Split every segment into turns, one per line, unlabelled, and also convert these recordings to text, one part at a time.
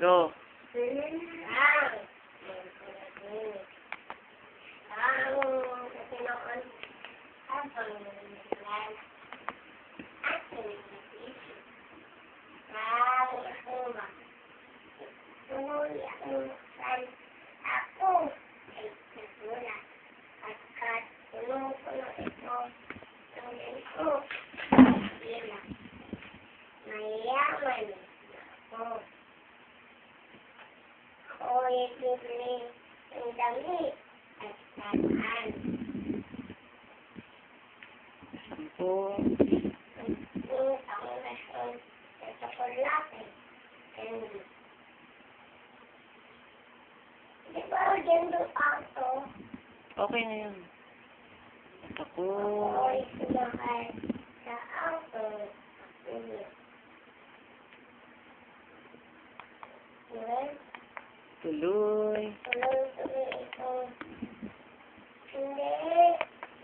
Go.
Mayaman bibili ng damit at saan.
Sampo.
Ang?
Okay na yun. At ako.
Ako'y sumakay sa auto. Hindi. Well,
Tuloy.
Hindi.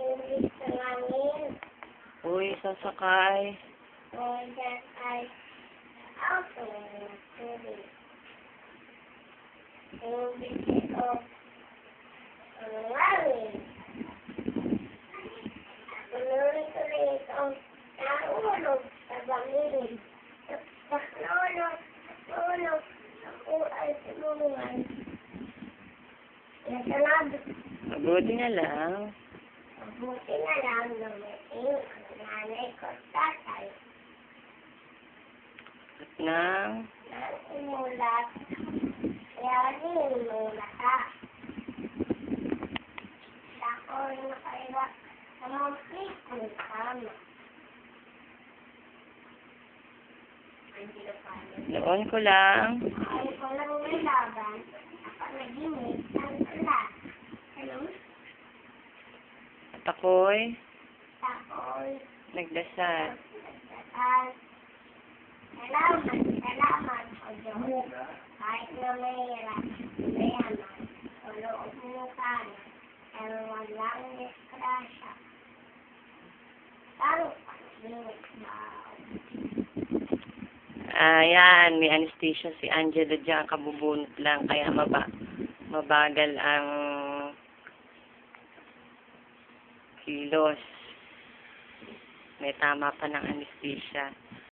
Hindi sa namin.
Uy, sasakay.
That I auto hindi. Hindi ito. Ang namin. Tuloy-tuloy ito. Nahulog sa bangin. Nakulog.
Mabuti na lang.
Mabuti na lang lumiting ang nanay ko at tatay
At nang.
nang imulat. Kaya rin imulat ha. Ako rin nakaiwa sa mga kong kama. Hindi na paano.
Noon ko lang.
Ay ko lang may laban. Ako nagimik ng ulat. Ano?
At ako'y nagdasal.
At salamat, salamat o Diyos. Kahit na mahirap, mayaman, o loob mo sana, pero walang. Parang pag-inig na
Ayan, may anesthesia si Angela dyan. Kabubunot lang. Kaya maba mabagal ang kilos. May tama pa ng anesthesia.